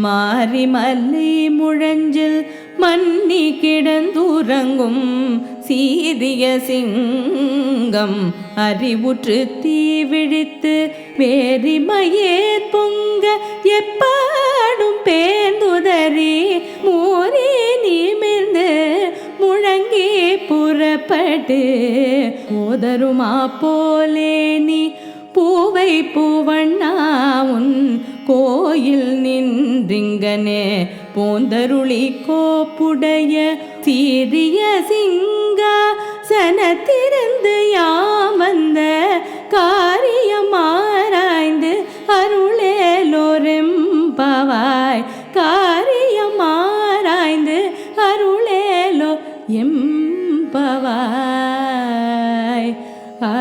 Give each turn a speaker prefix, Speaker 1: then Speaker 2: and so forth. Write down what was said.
Speaker 1: மாறி மல்லி முழஞ்சில் மன்னி கிடந்துறங்கும் சீதிய சிங்கம் அறிவுற்று தீ விழித்து வேரிமையே பொங்க எப்பாடும் பேர்ந்துதறி மூறி நிமிர்ந்து முழங்கி புறப்பட்டு ஓதருமா போலே நீ பூவை பூவண்ணா உன் கோயில் நின்றிங்கனே போந்தருளி கோப்புடைய சீரிய சிங்கா சனத்திறந்து யாமந்த காரியமாராய்ந்து அருளேலோரெம்பவாய் காரியமாராய்ந்து அருளேலோ எம்பவாய். ஆ